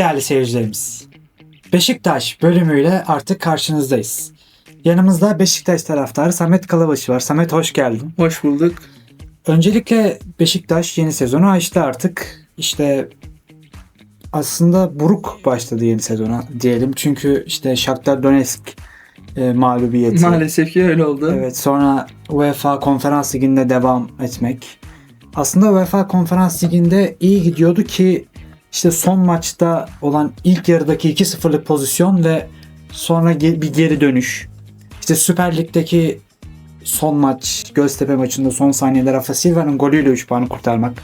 değerli seyircilerimiz. Beşiktaş bölümüyle artık karşınızdayız. Yanımızda Beşiktaş taraftarı Samet Kalabaşı var. Samet hoş geldin. Hoş bulduk. Öncelikle Beşiktaş yeni sezonu açtı artık. İşte aslında buruk başladı yeni sezona diyelim. Çünkü işte Shakhtar Donetsk e, mağlubiyeti. Maalesef ki öyle oldu. Evet sonra UEFA Konferans Ligi'nde devam etmek. Aslında UEFA Konferans Ligi'nde iyi gidiyordu ki işte son maçta olan ilk yarıdaki 2-0'lık pozisyon ve sonra bir geri dönüş. İşte Süper Lig'deki son maç Göztepe maçında son saniyede Rafa Silva'nın golüyle 3 puanı kurtarmak.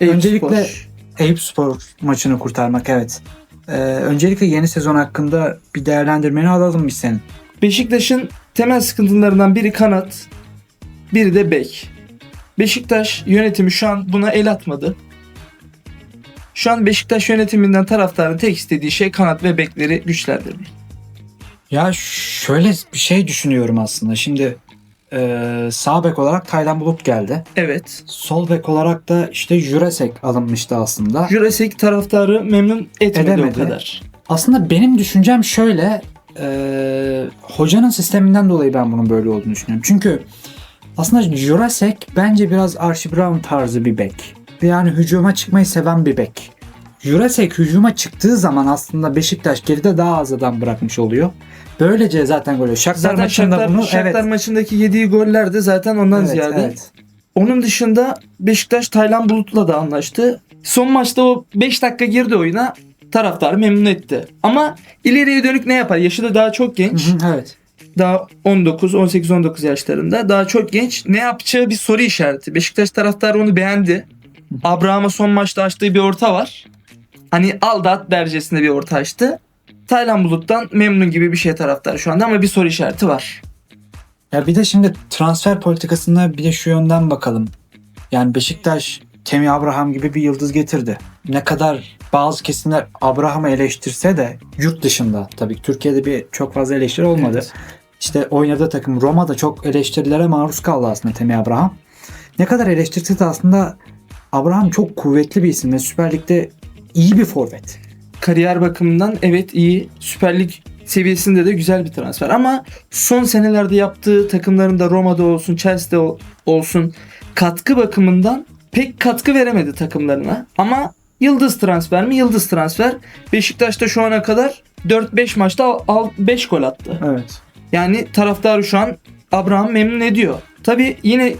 Eyüp Öncelikle Spor. Eyüp Spor maçını kurtarmak evet. Ee, öncelikle yeni sezon hakkında bir değerlendirmeni alalım biz senin. Beşiktaş'ın temel sıkıntılarından biri kanat, biri de bek. Beşiktaş yönetimi şu an buna el atmadı. Şu an Beşiktaş yönetiminden taraftarın tek istediği şey kanat ve bekleri güçlendirmek. Ya şöyle bir şey düşünüyorum aslında. Şimdi e, sağ bek olarak Taylan Bulut geldi. Evet. Sol bek olarak da işte Jurasek alınmıştı aslında. Jurassic taraftarı memnun etmedi Edemedi. o kadar. Aslında benim düşüncem şöyle. e, hocanın sisteminden dolayı ben bunun böyle olduğunu düşünüyorum. Çünkü aslında Jurasek bence biraz Archie Brown tarzı bir bek. Yani hücuma çıkmayı seven bir bek. Jurasek hücuma çıktığı zaman aslında Beşiktaş geride daha az adam bırakmış oluyor. Böylece zaten böyle Shakhtar Zaten maçında Shakhtar, bunu Shakhtar evet, maçındaki yediği goller de zaten ondan evet, ziyade. evet. Onun dışında Beşiktaş Taylan Bulut'la da anlaştı. Son maçta o 5 dakika girdi oyuna taraftarı memnun etti. Ama ileriye dönük ne yapar? Yaşı da daha çok genç. Hı hı, evet. Daha 19, 18, 19 yaşlarında. Daha çok genç. Ne yapacağı bir soru işareti. Beşiktaş taraftarı onu beğendi. Abraham'a son maçta açtığı bir orta var. Hani al da at dercesinde bir orta açtı. Taylan Bulut'tan memnun gibi bir şey taraftar şu anda ama bir soru işareti var. Ya bir de şimdi transfer politikasına bir de şu yönden bakalım. Yani Beşiktaş Temi Abraham gibi bir yıldız getirdi. Ne kadar bazı kesimler Abraham'ı eleştirse de yurt dışında tabii ki Türkiye'de bir çok fazla eleştiri olmadı. Evet. İşte oynadığı takım Roma'da çok eleştirilere maruz kaldı aslında Temi Abraham. Ne kadar eleştirse de aslında Abraham çok kuvvetli bir isim ve Süper Lig'de iyi bir forvet. kariyer bakımından evet iyi. Süper Lig seviyesinde de güzel bir transfer. Ama son senelerde yaptığı takımlarında Roma'da olsun, Chelsea'de ol- olsun katkı bakımından pek katkı veremedi takımlarına. Ama yıldız transfer mi? Yıldız transfer. Beşiktaş'ta şu ana kadar 4-5 maçta 5 gol attı. Evet. Yani taraftarı şu an Abraham memnun ediyor. Tabi yine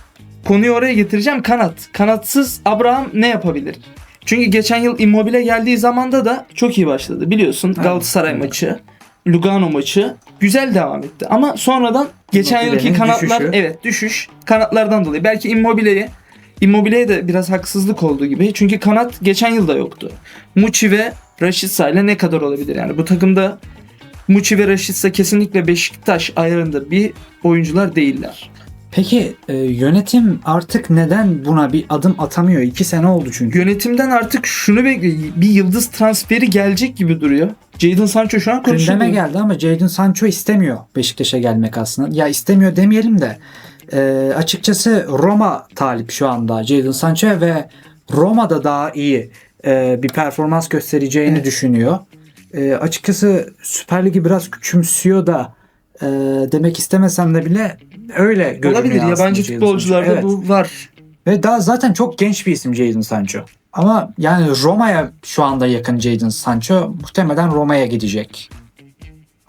konuyu oraya getireceğim kanat. Kanatsız Abraham ne yapabilir? Çünkü geçen yıl Immobile geldiği zamanda da çok iyi başladı. Biliyorsun. Galatasaray Evet. maçı, Lugano maçı güzel devam etti. Ama sonradan geçen yılki kanatlar düşüşü. evet düşüş kanatlardan dolayı. Belki Immobile'ye Immobile'ye de biraz haksızlık olduğu gibi. Çünkü kanat geçen yılda yoktu. Muçi ve Rashica ile ne kadar olabilir yani? Bu takımda Muçi ve Rashica kesinlikle Beşiktaş ayarında bir oyuncular değiller. Peki e, yönetim artık neden buna bir adım atamıyor? İki sene oldu çünkü. Yönetimden artık şunu bekliyor. Bir yıldız transferi gelecek gibi duruyor. Jadon Sancho şu an konuşuluyor. Gündeme geldi ama Jadon Sancho istemiyor Beşiktaş'a gelmek aslında. Ya istemiyor demeyelim de e, açıkçası Roma talip şu anda Jadon Sancho'ya ve Roma'da daha iyi e, bir performans göstereceğini Evet. düşünüyor. E, açıkçası Süper Lig'i biraz küçümsüyor da e, demek istemesem de bile öyle görünüyor Olabilir. Yabancı Jadon futbolcularda Sancho. Bu var. Ve daha zaten çok genç bir isim Jadon Sancho. Ama yani Roma'ya şu anda yakın Jadon Sancho muhtemelen Roma'ya gidecek.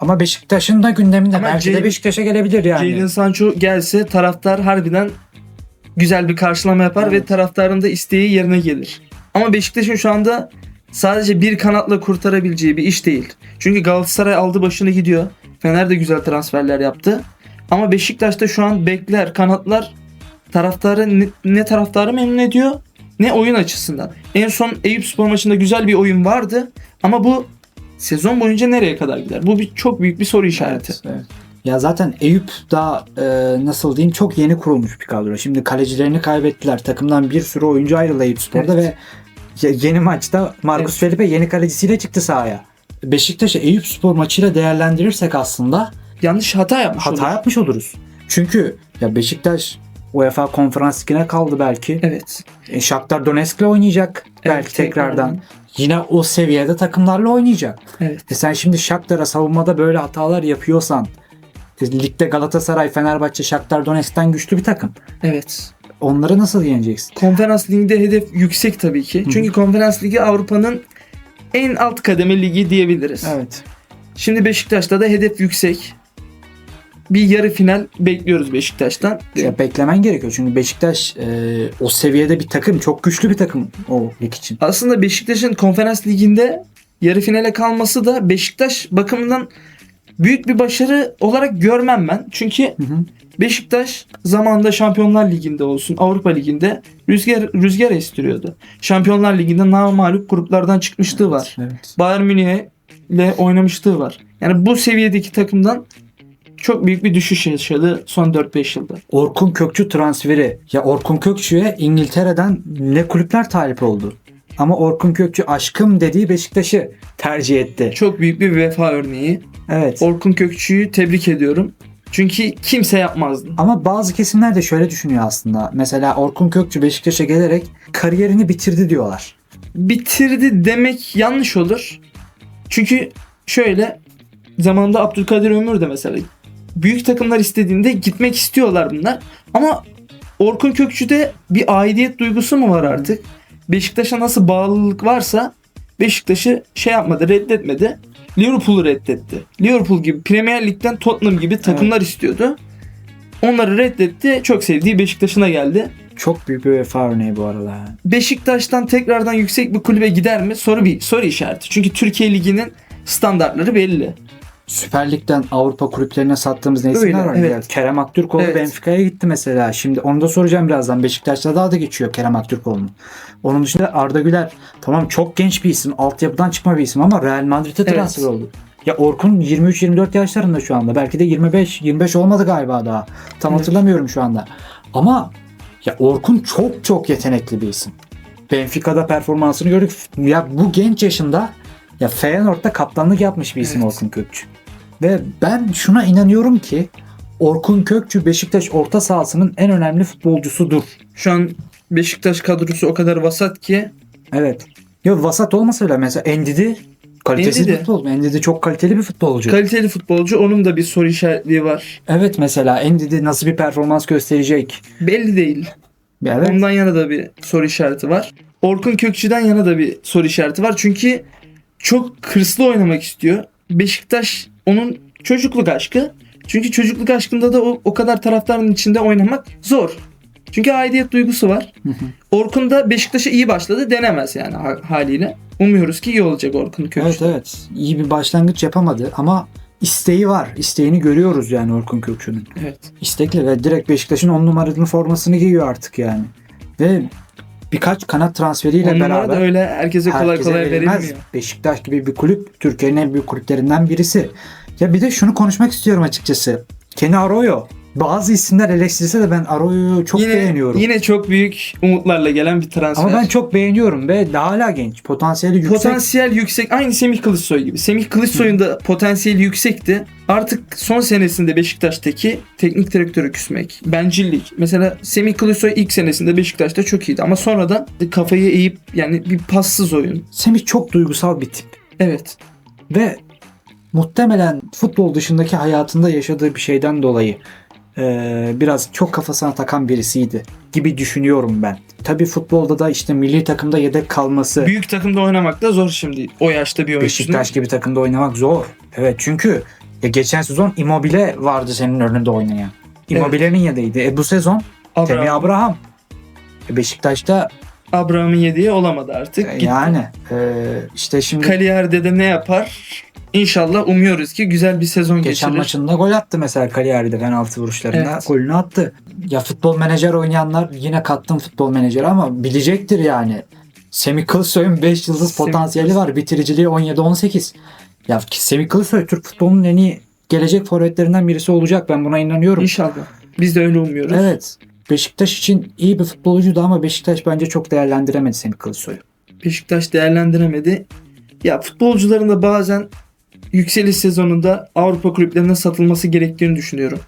Ama Beşiktaş'ın da gündeminde Ama belki de Jadon- Beşiktaş'a gelebilir yani. Jadon Sancho gelse taraftar harbiden güzel bir karşılama yapar Evet. ve taraftarın da isteği yerine gelir. Ama Beşiktaş'ın şu anda sadece bir kanatla kurtarabileceği bir iş değil. Çünkü Galatasaray aldı başını gidiyor. Fener de güzel transferler yaptı. Ama Beşiktaş'ta şu an bekler, kanatlar taraftarı ne, ne taraftarı memnun ediyor ne oyun açısından. En son Eyüp Spor maçında güzel bir oyun vardı ama bu sezon boyunca nereye kadar gider? Bu bir çok büyük bir soru işareti. Evet, evet. Ya zaten Eyüp da e, nasıl diyeyim çok yeni kurulmuş bir kadro. Şimdi kalecilerini kaybettiler. Takımdan bir sürü oyuncu ayrıldı Eyüp Spor'da Evet. ve ye- yeni maçta Marcus Felipe yeni kalecisiyle çıktı sahaya. Beşiktaş'ı Eyüp Spor maçıyla değerlendirirsek aslında Yanlış hata yapmış hata olur. yapmış oluruz. Çünkü ya Beşiktaş UEFA Konferans Ligi'ne kaldı belki. Evet. E, Shakhtar Donetsk'le oynayacak belki Evet, tekrardan. tekrardan. yine o seviyede takımlarla oynayacak. Evet. E sen şimdi Shakhtar'a savunmada böyle hatalar yapıyorsan e, ligde Galatasaray, Fenerbahçe, Shakhtar Donetsk'ten güçlü bir takım. Evet. Onları nasıl yeneceksin? Konferans liginde hedef yüksek tabii ki. Çünkü konferans ligi Avrupa'nın en alt kademe ligi diyebiliriz. Evet. Şimdi Beşiktaş'ta da hedef yüksek. Bir yarı final bekliyoruz Beşiktaş'tan. Ya beklemen gerekiyor çünkü Beşiktaş e, o seviyede bir takım, çok güçlü bir takım o lig için. Aslında Beşiktaş'ın konferans liginde yarı finale kalması da Beşiktaş bakımından büyük bir başarı olarak görmem ben. Çünkü Hı hı. Beşiktaş zamanında Şampiyonlar Ligi'nde olsun, Avrupa Ligi'nde rüzgar rüzgar estiriyordu. Şampiyonlar Ligi'nde namalup gruplardan çıkmışlığı var. Evet. Bayern Münih'le oynamışlığı var. Yani bu seviyedeki takımdan çok büyük bir düşüş yaşadı son 4-5 yılda. Orkun Kökçü transferi. Ya Orkun Kökçü'ye İngiltere'den ne kulüpler talip oldu. Ama Orkun Kökçü aşkım dediği Beşiktaş'ı tercih etti. Çok büyük bir vefa örneği. Evet. Orkun Kökçü'yü tebrik ediyorum. Çünkü kimse yapmazdı. Ama bazı kesimler de şöyle düşünüyor aslında. Mesela Orkun Kökçü Beşiktaş'a gelerek kariyerini bitirdi diyorlar. Bitirdi demek yanlış olur. Çünkü şöyle zamanında Abdülkadir Ömür de mesela büyük takımlar istediğinde gitmek istiyorlar bunlar. Ama Orkun Kökçü'de bir aidiyet duygusu mu var artık? Beşiktaş'a nasıl bağlılık varsa Beşiktaş'ı şey yapmadı, reddetmedi. Liverpool'u reddetti. Liverpool gibi Premier Lig'den Tottenham gibi takımlar istiyordu. Onları reddetti. Çok sevdiği Beşiktaş'ına geldi. Çok büyük bir vefa örneği bu arada. Beşiktaş'tan tekrardan yüksek bir kulübe gider mi? Soru bir soru işareti. Çünkü Türkiye Ligi'nin standartları belli. Süper Lig'den Avrupa kulüplerine sattığımız ne Öyle, isimler var? evet. Kerem Aktürkoğlu Evet. Benfica'ya gitti mesela. Şimdi onu da soracağım birazdan. Beşiktaş'ta daha da geçiyor Kerem Aktürkoğlu'nun. Onun dışında Arda Güler. Tamam çok genç bir isim. Altyapıdan çıkma bir isim ama Real Madrid'e Evet. transfer oldu. Ya Orkun 23-24 yaşlarında şu anda. Belki de 25 25 olmadı galiba daha. Tam Evet. hatırlamıyorum şu anda. Ama ya Orkun çok çok yetenekli bir isim. Benfica'da performansını gördük. Ya bu genç yaşında ya Feyenoord'da kaptanlık yapmış bir isim Evet. Orkun Kökçü. Ve ben şuna inanıyorum ki Orkun Kökçü Beşiktaş orta sahasının en önemli futbolcusudur. Şu an Beşiktaş kadrosu o kadar vasat ki Evet. Ya vasat olmasa bile mesela Endidi kalitesiz Endidi. bir futbolcu. Endidi çok kaliteli bir futbolcu. kaliteli futbolcu onun da bir soru işaretliği var. evet mesela Endidi nasıl bir performans gösterecek? Belli değil. Evet. Ondan yana da bir soru işareti var. Orkun Kökçü'den yana da bir soru işareti var. Çünkü çok hırslı oynamak istiyor. Beşiktaş onun çocukluk aşkı. Çünkü çocukluk aşkında da o, o kadar taraftarın içinde oynamak zor. Çünkü aidiyet duygusu var. Orkun da Beşiktaş'a iyi başladı. Denemez yani ha- haliyle. Umuyoruz ki iyi olacak Orkun Kökçü. Evet evet. İyi bir başlangıç yapamadı ama isteği var. İsteğini görüyoruz yani Orkun Kökçü'nün. evet. İstekli ve direkt Beşiktaş'ın 10 numaralı formasını giyiyor artık yani. Ve birkaç kanat transferiyle On numara beraber da öyle herkese kolay herkese kolay verilmez. verilmiyor. Beşiktaş gibi bir kulüp Türkiye'nin en büyük kulüplerinden birisi. Ya bir de şunu konuşmak istiyorum açıkçası. Kenny Arroyo. Bazı isimler eleştirirse de ben Arroyo'yu çok yine, beğeniyorum. Yine çok büyük umutlarla gelen bir transfer. Ama ben çok beğeniyorum ve daha hala genç. Potansiyeli yüksek. Potansiyel yüksek. Aynı Semih Kılıçsoy gibi. Semih Kılıçsoy'un da potansiyeli yüksekti. Artık son senesinde Beşiktaş'taki teknik direktörü küsmek, bencillik. Mesela Semih Kılıçsoy ilk senesinde Beşiktaş'ta çok iyiydi ama sonradan kafayı eğip yani bir passız oyun. Semih çok duygusal bir tip. Evet. Ve muhtemelen futbol dışındaki hayatında yaşadığı bir şeyden dolayı eee, biraz çok kafasına takan birisiydi gibi düşünüyorum ben. Tabii futbolda da işte milli takımda yedek kalması Büyük takımda oynamak da zor şimdi. O yaşta bir oyuncunun. Beşiktaş gibi takımda oynamak zor. Evet çünkü ya geçen sezon Immobile vardı senin önünde oynayan. Immobile'nin yedeğiydi. E bu sezon Temi Abraham, Abraham. E Beşiktaş'ta Abraham'ın yediği olamadı artık. e, Gitti. yani e, işte şimdi Kaliyer'de de ne yapar? İnşallah umuyoruz ki güzel bir sezon Geçen geçirir. maçında gol attı mesela Cagliari'de penaltı vuruşlarında. Evet. Golünü attı. Ya futbol menajer oynayanlar yine kattım futbol menajeri ama bilecektir yani. Semih Kılıçsoy'un 5 yıldız Semih potansiyeli var. Bitiriciliği 17-18. Ya Semih Kılıçsoy Türk futbolunun en iyi gelecek forvetlerinden birisi olacak. Ben buna inanıyorum. İnşallah. Biz de öyle umuyoruz. Evet. Beşiktaş için iyi bir futbolcuydu ama Beşiktaş bence çok değerlendiremedi Semih Kılıçsoy'u. Beşiktaş değerlendiremedi. Ya futbolcuların da bazen yükseliş sezonunda Avrupa kulüplerine satılması gerektiğini düşünüyorum.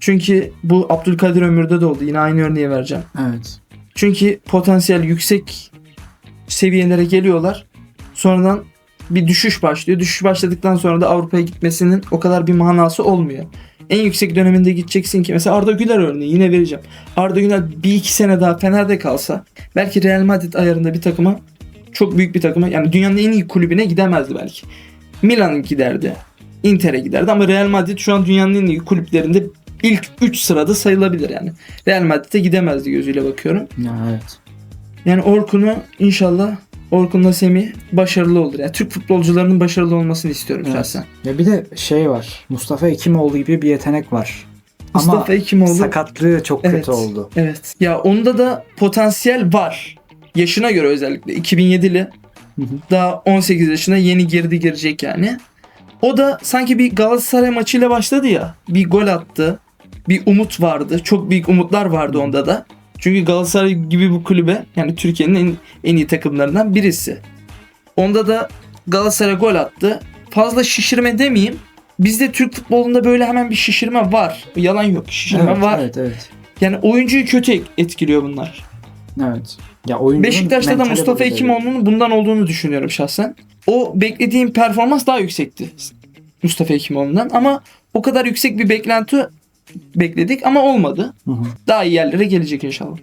Çünkü bu Abdülkadir Ömür'de de oldu. Yine aynı örneği vereceğim. Evet. Çünkü potansiyel yüksek seviyelere geliyorlar. Sonradan bir düşüş başlıyor. Düşüş başladıktan sonra da Avrupa'ya gitmesinin o kadar bir manası olmuyor. En yüksek döneminde gideceksin ki mesela Arda Güler örneği yine vereceğim. Arda Güler bir iki sene daha Fener'de kalsa belki Real Madrid ayarında bir takıma çok büyük bir takıma yani dünyanın en iyi kulübüne gidemezdi belki. Milan giderdi. Inter'e giderdi ama Real Madrid şu an dünyanın en iyi kulüplerinde ilk 3 sırada sayılabilir yani. Real Madrid'e gidemezdi gözüyle bakıyorum. Ya evet. Yani Orkun'u inşallah Orkun'la Semih başarılı olur. Yani Türk futbolcularının başarılı olmasını istiyorum Evet. şahsen. Ya bir de şey var. Mustafa Ekimoğlu gibi bir yetenek var. Mustafa Ama Ekimoğlu sakatlığı çok Evet. kötü oldu. evet. Ya onda da potansiyel var. Yaşına göre özellikle 2007'li. Hı hı. Daha 18 yaşına yeni girdi girecek yani. O da sanki bir Galatasaray maçıyla başladı ya. Bir gol attı. Bir umut vardı. Çok büyük umutlar vardı onda da. Çünkü Galatasaray gibi bu kulübe yani Türkiye'nin en, en iyi takımlarından birisi. Onda da Galatasaray gol attı. Fazla şişirme demeyeyim. Bizde Türk futbolunda böyle hemen bir şişirme var. Yalan yok. Şişirme Evet, var. evet, evet. Yani oyuncuyu kötü etkiliyor bunlar. Evet. Ya Beşiktaş'ta da Mustafa. Ekimoğlu'nun bundan olduğunu düşünüyorum şahsen. O beklediğim performans daha yüksekti Mustafa Ekimoğlu'ndan ama o kadar yüksek bir beklenti bekledik ama olmadı. Hı hı. Daha iyi yerlere gelecek inşallah.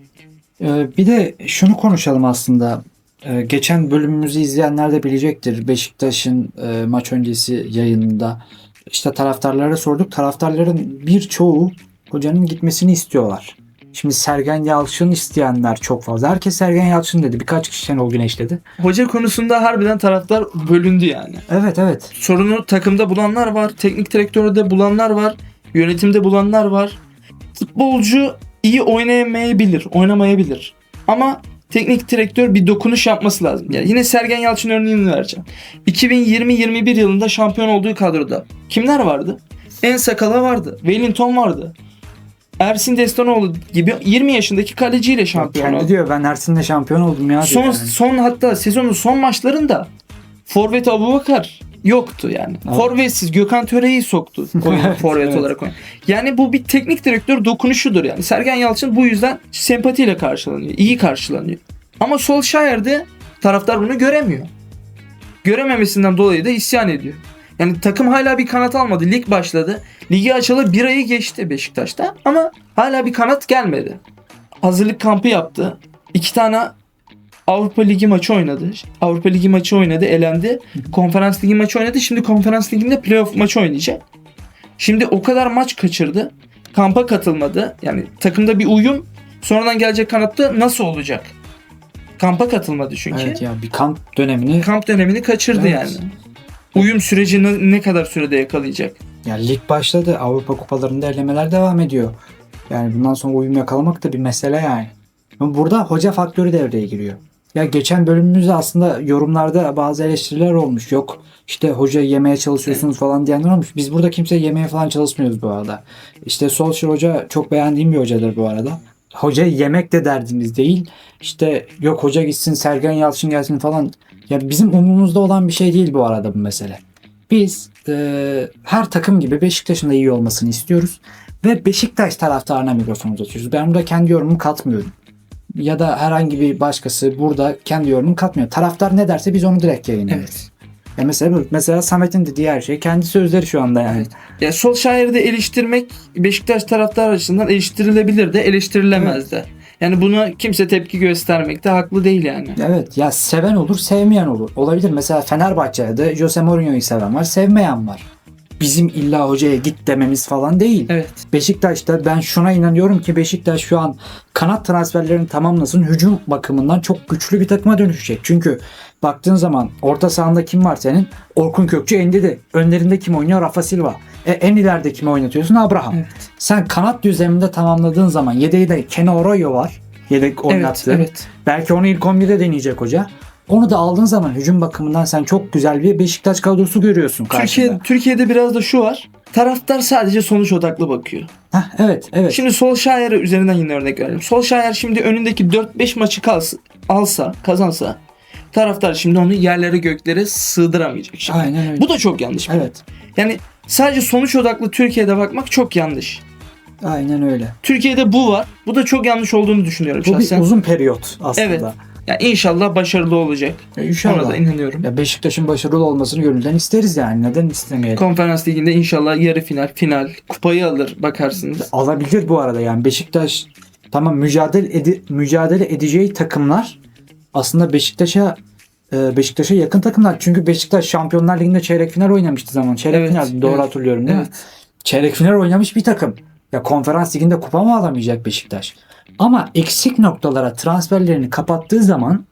Ee, bir de şunu konuşalım aslında. Ee, geçen bölümümüzü izleyenler de bilecektir. Beşiktaş'ın e, maç öncesi yayınında işte taraftarlara sorduk. Taraftarların birçoğu hocanın gitmesini istiyorlar. Şimdi Sergen Yalçın isteyenler çok fazla. Herkes Sergen Yalçın dedi. Birkaç kişi Şenol Güneş dedi. Hoca konusunda harbiden taraftar bölündü yani. Evet evet. Sorunu takımda bulanlar var, teknik direktörde bulanlar var, yönetimde bulanlar var. Futbolcu iyi oynayamayabilir, oynamayabilir. Ama teknik direktör bir dokunuş yapması lazım. Yani yine Sergen Yalçın örneğini vereceğim. 2020-21 yılında şampiyon olduğu kadroda kimler vardı? En Sakala vardı, Wellington vardı. Ersin Destanoğlu gibi 20 yaşındaki kaleciyle şampiyon Kendi oldu. diyor ben Ersin'le şampiyon oldum ya. Son yani. son hatta sezonun son maçlarında Forvet Abubakar yoktu yani. Evet. Forvetsiz Gökhan Töre'yi soktu oyun Evet, forvet evet. olarak oyun. Yani bu bir teknik direktör dokunuşudur yani. Sergen Yalçın bu yüzden sempatiyle karşılanıyor. iyi karşılanıyor. Ama Solskjaer'de taraftar bunu göremiyor. Görememesinden dolayı da isyan ediyor. Yani takım hala bir kanat almadı. Lig başladı. Ligi açalı bir ayı geçti Beşiktaş'ta ama hala bir kanat gelmedi. Hazırlık kampı yaptı. İki tane Avrupa Ligi maçı oynadı. Avrupa Ligi maçı oynadı, elendi. Konferans Ligi maçı oynadı. Şimdi Konferans Ligi'nde playoff maçı oynayacak. Şimdi o kadar maç kaçırdı. Kampa katılmadı. Yani takımda bir uyum sonradan gelecek kanatta nasıl olacak? Kampa katılmadı çünkü. Evet ya bir kamp dönemini Kamp dönemini kaçırdı Evet. yani. Uyum süreci ne, kadar sürede yakalayacak? Ya lig başladı. Avrupa kupalarında elemeler devam ediyor. Yani bundan sonra uyum yakalamak da bir mesele yani. Ama burada hoca faktörü devreye giriyor. Ya geçen bölümümüzde aslında yorumlarda bazı eleştiriler olmuş. Yok işte hocayı yemeye çalışıyorsunuz falan diyenler olmuş. Biz burada kimse yemeye falan çalışmıyoruz bu arada. İşte Solskjaer hoca çok beğendiğim bir hocadır bu arada. Hocayı yemek de derdimiz değil. İşte yok hoca gitsin Sergen Yalçın gelsin falan. Ya bizim umurumuzda olan bir şey değil bu arada bu mesele. Biz e, her takım gibi Beşiktaş'ın da iyi olmasını istiyoruz. Ve Beşiktaş taraftarına mikrofon uzatıyoruz. Ben burada kendi yorumumu katmıyorum. Ya da herhangi bir başkası burada kendi yorumunu katmıyor. Taraftar ne derse biz onu direkt yayınlıyoruz. Evet. Ya mesela. Mesela Samet'in dediği her şey kendi sözleri şu anda yani. Ya Solskjaer'i de eleştirmek Beşiktaş taraftar açısından eleştirilebilir de eleştirilemez de. Yani buna kimse tepki göstermekte haklı değil yani. Evet ya seven olur sevmeyen olur. Olabilir mesela Fenerbahçe'de Jose Mourinho'yu seven var sevmeyen var. Bizim illa hocaya git dememiz falan değil. Evet. Beşiktaş'ta ben şuna inanıyorum ki Beşiktaş şu an kanat transferlerini tamamlasın hücum bakımından çok güçlü bir takıma dönüşecek. Çünkü baktığın zaman orta sahanda kim var senin? Orkun Kökçü Endidi. Önlerinde kim oynuyor? Rafa Silva. E, en ileride kimi oynatıyorsun? Abraham. Evet. Sen kanat düzleminde tamamladığın zaman yedeği de Keno Oroyo var. Yedek Evet, oynattı. evet. Belki onu ilk 11'de deneyecek hoca. Onu da aldığın zaman hücum bakımından sen çok güzel bir Beşiktaş kadrosu görüyorsun karşında. Türkiye, Türkiye'de biraz da şu var. Taraftar sadece sonuç odaklı bakıyor. Heh, evet, evet. Şimdi Solskjaer'e üzerinden yine örnek verelim. Solskjaer şimdi önündeki 4-5 maçı kalsa, alsa, kazansa taraftar şimdi onu yerlere göklere sığdıramayacak. Şimdi. Aynen öyle. Bu da çok yanlış. Evet. Yani sadece sonuç odaklı Türkiye'de bakmak çok yanlış. Aynen öyle. Türkiye'de bu var. Bu da çok yanlış olduğunu düşünüyorum Bu şahsen. bir uzun periyot aslında. Evet. Ya inşallah başarılı olacak. Ya Ona inşallah. da inanıyorum. Ya Beşiktaş'ın başarılı olmasını gönülden isteriz yani. Neden istemeyelim? Konferans liginde inşallah yarı final, final kupayı alır bakarsınız. Alabilir bu arada yani Beşiktaş tamam mücadele edi- mücadele edeceği takımlar aslında Beşiktaş'a e, Beşiktaş'a yakın takımlar. Çünkü Beşiktaş Şampiyonlar Ligi'nde çeyrek final oynamıştı zaman. Çeyrek Evet, final doğru evet, hatırlıyorum değil mi? Evet. Çeyrek final oynamış bir takım. Ya konferans liginde kupa mı alamayacak Beşiktaş? Ama eksik noktalara transferlerini kapattığı zaman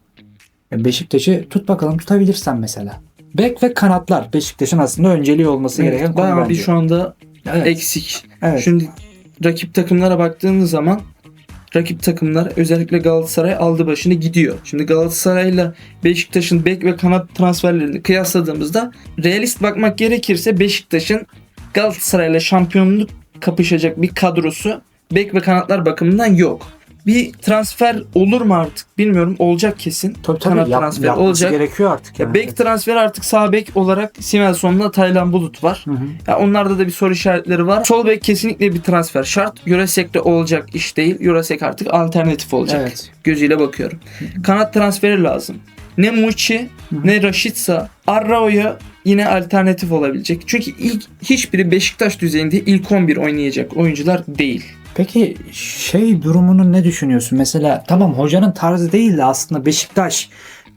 ya Beşiktaş'ı tut bakalım tutabilirsen mesela. Bek ve kanatlar Beşiktaş'ın aslında önceliği olması gereken Evet, konu bayağı bir şu anda Evet. eksik. Evet. Şimdi rakip takımlara baktığınız zaman rakip takımlar özellikle Galatasaray aldı başını gidiyor. Şimdi Galatasaray'la Beşiktaş'ın bek ve kanat transferlerini kıyasladığımızda realist bakmak gerekirse Beşiktaş'ın Galatasaray'la şampiyonluk kapışacak bir kadrosu bek ve kanatlar bakımından yok. Bir transfer olur mu artık bilmiyorum. Olacak kesin. Tabii tabii kanat yap- transferi yapması olacak. gerekiyor artık. Ya yani. bek transferi artık sağ bek olarak Sivelson'la Taylan Bulut var. Hı hı. Ya onlarda da bir soru işaretleri var. Sol bek kesinlikle bir transfer şart. Jurasek'te olacak iş değil. Jurasek artık alternatif olacak. Evet. Gözüyle bakıyorum. Kanat transferi lazım. Ne Muçi ne Raşitsa Arrao'ya yine alternatif olabilecek. Çünkü ilk hiçbiri Beşiktaş düzeyinde ilk 11 oynayacak oyuncular değil. Peki şey durumunu ne düşünüyorsun? Mesela tamam hocanın tarzı değil de aslında Beşiktaş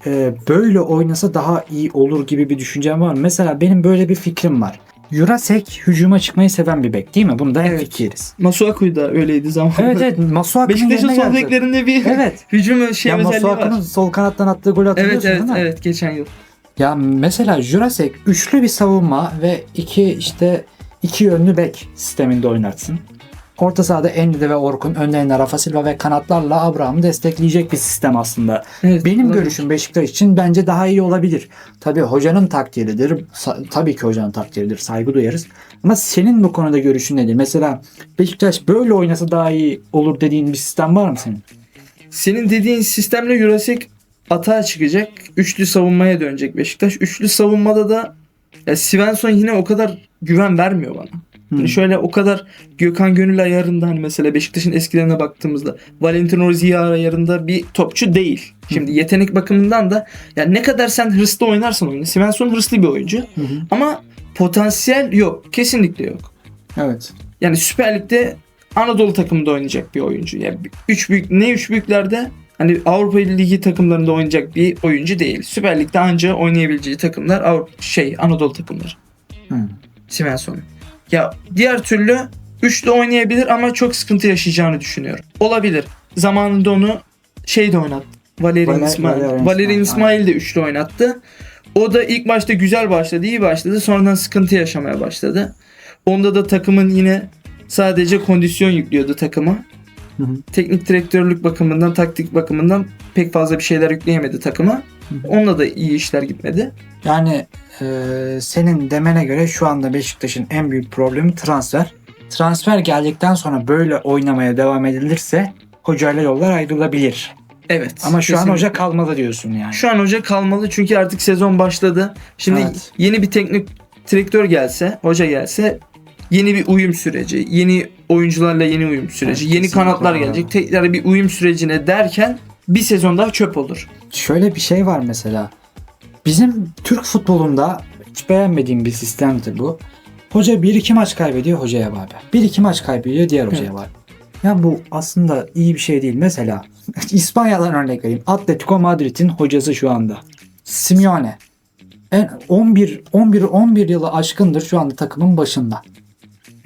e, böyle oynasa daha iyi olur gibi bir düşüncem var? Mesela benim böyle bir fikrim var. Jurasek hücuma çıkmayı seven bir bek değil mi? Bunu da Evet. hemfikiriz. Masuaku'yu da öyleydi zamanında. Evet evet Masuaku'nun Beşiktaş'ın sol geldi. beklerinde bir Evet. hücum şey ya özelliği Masuaku'nun var. sol kanattan attığı golü hatırlıyorsun Evet evet değil mi? evet geçen yıl. Ya mesela Jurasek üçlü bir savunma ve iki işte iki yönlü bek sisteminde oynatsın. Orta sahada Endide ve Orkun, önlerinde Rafa Silva ve kanatlarla Abraham'ı destekleyecek bir sistem aslında. Evet, Benim olabilir. görüşüm Beşiktaş için bence daha iyi olabilir. Tabii hocanın takdiridir. Sa- tabii ki hocanın takdiridir. Saygı duyarız. Ama senin bu konuda görüşün nedir? Mesela Beşiktaş böyle oynasa daha iyi olur dediğin bir sistem var mı senin? Senin dediğin sistemle Jurasek atağa çıkacak. Üçlü savunmaya dönecek Beşiktaş. Üçlü savunmada da ya Svensson yine o kadar güven vermiyor bana. Hani Hmm. şöyle o kadar Gökhan Gönül ayarında hani mesela Beşiktaş'ın eskilerine baktığımızda Valentino Rozia ayarında bir topçu değil. Şimdi yetenek bakımından da yani ne kadar sen hırslı oynarsan oyna. Svensson hırslı bir oyuncu Hı hı. ama potansiyel yok. Kesinlikle yok. Evet. Yani Süper Lig'de Anadolu takımında oynayacak bir oyuncu. Yani üç büyük ne üç büyüklerde hani Avrupa Ligi takımlarında oynayacak bir oyuncu değil. Süper Lig'de anca oynayabileceği takımlar Avrupa, şey Anadolu takımları. Hı. Svensson. Ya diğer türlü üçlü oynayabilir ama çok sıkıntı yaşayacağını düşünüyorum. Olabilir. Zamanında onu şey de oynattı. Valerian Valer- İsmail. Valerian Valerian İsmail, İsmail de üçlü oynattı. O da ilk başta güzel başladı, iyi başladı. Sonradan sıkıntı yaşamaya başladı. Onda da takımın yine sadece kondisyon yüklüyordu takıma. Hı hı. Teknik direktörlük bakımından, taktik bakımından pek fazla bir şeyler yükleyemedi takıma. Onunla da iyi işler gitmedi. Yani e, senin demene göre şu anda Beşiktaş'ın en büyük problemi transfer. Transfer geldikten sonra böyle oynamaya devam edilirse hocayla yollar ayrılabilir. Evet. Ama şu an kesinlikle. hoca kalmalı diyorsun yani. Şu an hoca kalmalı çünkü artık sezon başladı. Şimdi Evet. yeni bir teknik direktör gelse, hoca gelse yeni bir uyum süreci, yeni oyuncularla yeni uyum süreci, Evet, yeni kanatlar gelecek. Tekrar bir uyum sürecine derken bir sezon daha çöp olur. Şöyle bir şey var mesela. Bizim Türk futbolunda hiç beğenmediğim bir sistemdir bu. Hoca bir iki maç kaybediyor hocaya. Bir iki maç kaybediyor diğer hocaya Evet. var. Ya bu aslında iyi bir şey değil. Mesela İspanya'dan örnek vereyim. Atletico Madrid'in hocası şu anda. Simeone. En 11 11 11 yılı aşkındır şu anda takımın başında.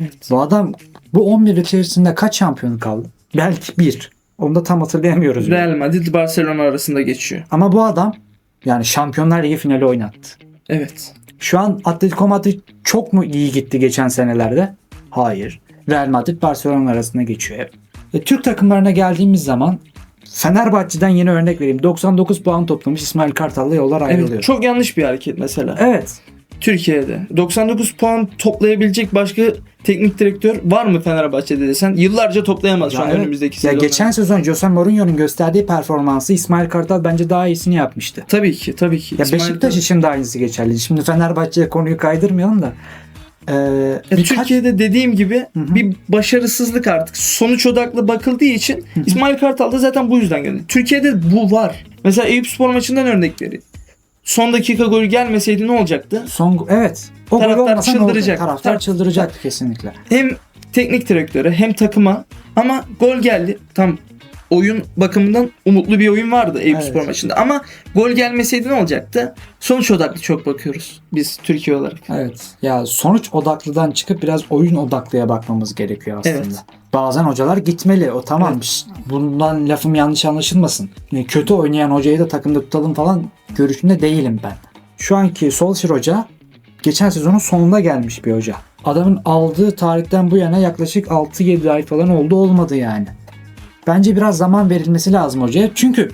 Evet. Bu adam bu 11 yıl içerisinde kaç şampiyonu kaldı? Belki bir. Onu da tam hatırlayamıyoruz. Real Madrid Barcelona arasında geçiyor. Ama bu adam yani Şampiyonlar Ligi finali oynattı. Evet. Şu an Atletico Madrid çok mu iyi gitti geçen senelerde? Hayır. Real Madrid Barcelona arasında geçiyor. E, Türk takımlarına geldiğimiz zaman Fenerbahçe'den yeni örnek vereyim. 99 puan toplamış İsmail Kartal'la yollar ayrılıyor. Evet. Çok yanlış bir hareket mesela. Evet. Türkiye'de 99 puan toplayabilecek başka teknik direktör var mı Fenerbahçe'de desen? Yıllarca toplayamaz şu Ya an evet. önümüzdeki Ya sezonda. geçen sezon Jose Mourinho'nun gösterdiği performansı İsmail Kartal bence daha iyisini yapmıştı. Tabii ki, tabii ki. Ya İsmail Beşiktaş Kartal- için de aynısı geçerli. Şimdi Fenerbahçe'ye konuyu kaydırmayalım da. Ee, Ya birkaç- Türkiye'de dediğim gibi Hı hı. bir başarısızlık artık sonuç odaklı bakıldığı için İsmail Kartal da zaten bu yüzden geldi. Türkiye'de bu var. Mesela Eyüp Spor maçından örnek vereyim. Son dakika golü gelmeseydi ne olacaktı? Son evet. O gol Taraftar olmasa çıldıracak. Taraftar Tar- çıldıracaktı kesinlikle. Hem teknik direktöre hem takıma ama gol geldi. Tam oyun bakımından umutlu bir oyun vardı Eyüp Evet. Spor maçında. Ama gol gelmeseydi ne olacaktı? Sonuç odaklı çok bakıyoruz biz Türkiye olarak. Evet. Ya sonuç odaklıdan çıkıp biraz oyun odaklıya bakmamız gerekiyor aslında. Evet. Bazen hocalar gitmeli. O tamam. Bundan lafım yanlış anlaşılmasın. Kötü oynayan hocayı da takımda tutalım falan görüşünde değilim ben. Şu anki Solskjaer hoca geçen sezonun sonunda gelmiş bir hoca. Adamın aldığı tarihten bu yana yaklaşık 6-7 ay falan oldu olmadı yani. Bence biraz zaman verilmesi lazım hocaya. Çünkü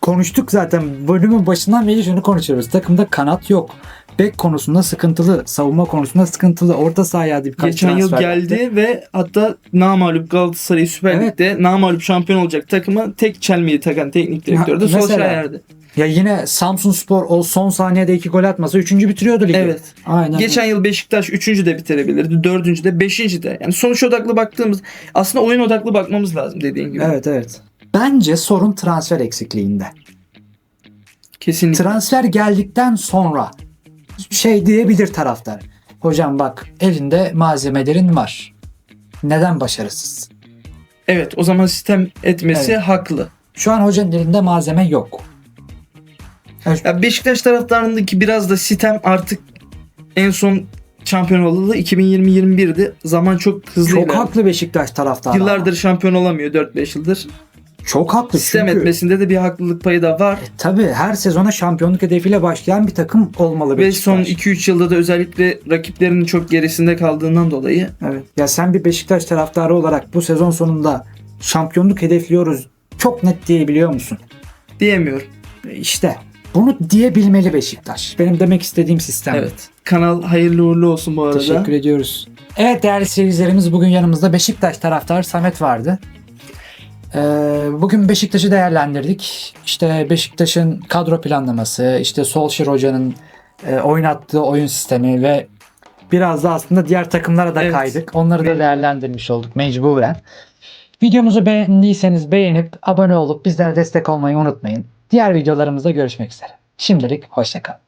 konuştuk zaten bölümün başından beri şunu konuşuyoruz. Takımda kanat yok. Bek konusunda sıkıntılı, savunma konusunda sıkıntılı. Orta sahaya hadi birkaç Geçen yıl geldi yaptı. ve hatta namalup Galatasaray'ı Süper Evet. Lig'de namalup şampiyon olacak takıma tek çelmeyi takan teknik direktör de. Solskjaer'di. Ya yine Samsun Spor o son saniyede iki gol atmasa üçüncü bitiriyordu ligi. Evet. Aynen. Geçen yıl Beşiktaş 3. de bitirebilirdi. 4. de 5. de. Yani sonuç odaklı baktığımız aslında oyun odaklı bakmamız lazım dediğin gibi. Evet evet. Bence sorun transfer eksikliğinde. Kesinlikle. Transfer geldikten sonra şey diyebilir taraftar. Hocam bak elinde malzemelerin var. Neden başarısız? Evet o zaman sistem etmesi Evet. haklı. Şu an hocanın elinde malzeme yok. Ya Beşiktaş taraftarındaki biraz da sistem artık en son şampiyon olalı 2020-21'di. Zaman çok hızlı Çok ilerledi. haklı Beşiktaş taraftarı. Yıllardır şampiyon olamıyor 4-5 yıldır. Çok haklı Sistem çünkü. etmesinde de bir haklılık payı da var. Tabii her sezona şampiyonluk hedefiyle başlayan bir takım olmalı Ve Beşiktaş. son 2-3 yılda da özellikle rakiplerinin çok gerisinde kaldığından dolayı Evet. Ya sen bir Beşiktaş taraftarı olarak bu sezon sonunda şampiyonluk hedefliyoruz çok net diyebiliyor musun? diyemiyorum. İşte bunu diyebilmeli Beşiktaş. Benim demek istediğim sistem. bu. Evet. Kanal hayırlı uğurlu olsun bu arada. Teşekkür ediyoruz. Evet değerli seyircilerimiz bugün yanımızda Beşiktaş taraftarı Samet vardı. Ee, bugün Beşiktaş'ı değerlendirdik. İşte Beşiktaş'ın kadro planlaması, işte Solskjaer Hoca'nın e, oynattığı oyun sistemi ve biraz da aslında diğer takımlara da Evet. kaydık. Onları da değerlendirmiş olduk mecburen. Videomuzu beğendiyseniz beğenip abone olup bizlere destek olmayı unutmayın. Diğer videolarımızda görüşmek üzere. Şimdilik hoşçakalın.